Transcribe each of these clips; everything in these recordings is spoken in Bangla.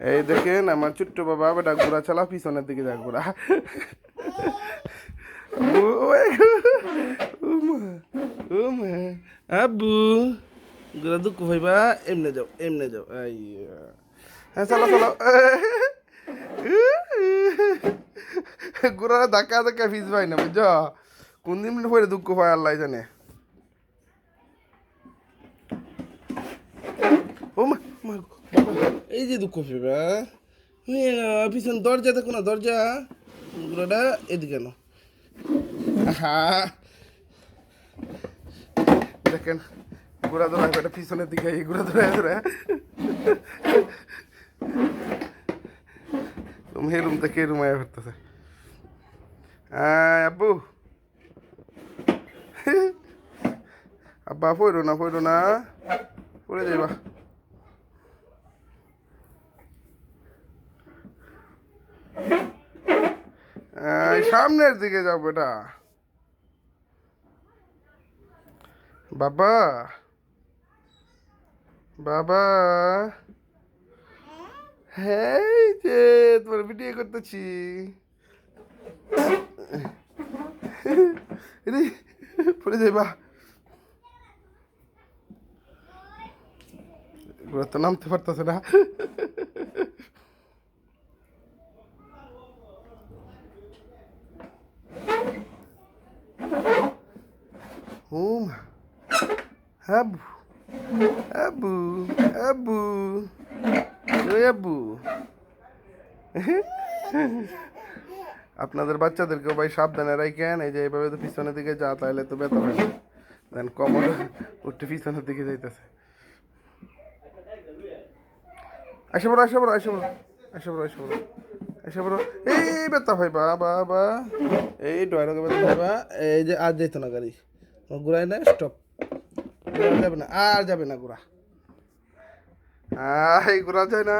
এই দেখেন, আমার ছোট্ট বাবা বেটা ঘোরা চালা, পিছনের দিকে যা ঘোরা আব্বু ঘোরা দুঃখ ভাইবা এমনে যাও এমনে যাও। হ্যাঁ চলো চলো। ঘোরা ধাক্কা ধাক্কা ফিস ভাই না, বুঝছ? কোন দিন পরে দুঃখ পায় আল্লাহ জানে। ও মা এই যে দুঃখ ফেবা পিছন দরজা দেখো না, দরজা। গুড়াটা এদিকে না আহা। দেখেন গুড়া ধরা এটা পিছনের দিকে, এই গুড়া ধরা ধরা তুমি এই রুম থেকে এই রুম আয়া ফেরতেছে আয়, আব্বু। আব্বা, পড়ো না পড়ো না। পড়ে যাইবা। সামনের দিকে যাও বেটা। বাবা। বাবা। হ্যাঁ যে, তোমার ভিডিও করতেছি। পড়ে যাইবা এগুলো তো নামতে পারতেছে না। হুম আবু আবু আবু আবু আপনাদের বাচ্চাদেরকেও ভাই সাবধানে রাখেন এই যে এইভাবে তো পিছনের দিকে যা, তাহলে তো ব্যথা হয় দেন কমর উঠতে পিছনের দিকে যাইতেছে। আসে বড় আসে বড় আসে বড় আসে বড় আসে বড় আসে বড়। এই ব্যথা ভাই বা বা বা এই ডয়রকে ব্যথা ভাইবা এই যে আর যাইতো না গাড়ি। ঘুরাই না স্টপ যাবে না আর যাবে না ঘোরা আই ঘোরা যায় না।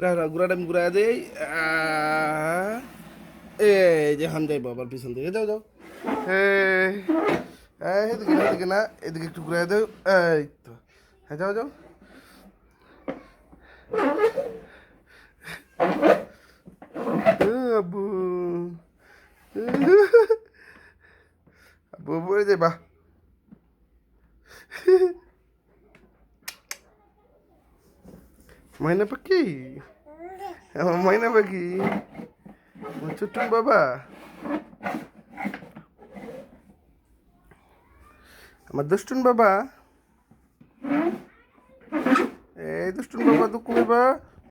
রা ঘোরাটা আমি ঘুরাই দেই। এই যে হান যাইবো আবার পিছন দিকে। যাও যাও। এই, এদিকে এদিকে না এদিকে একটু ঘুরাই দাও। এই তো। হ্যাঁ যাও যাও আব্বু আব্বু পড়ে যাবা ময়না পাখি? আমার ময়না পাখি। আমার ছোট্ট বাবা। আমার দুষ্টুন বাবা। এই দুষ্টুন বাবা, দুঃখ বাবা।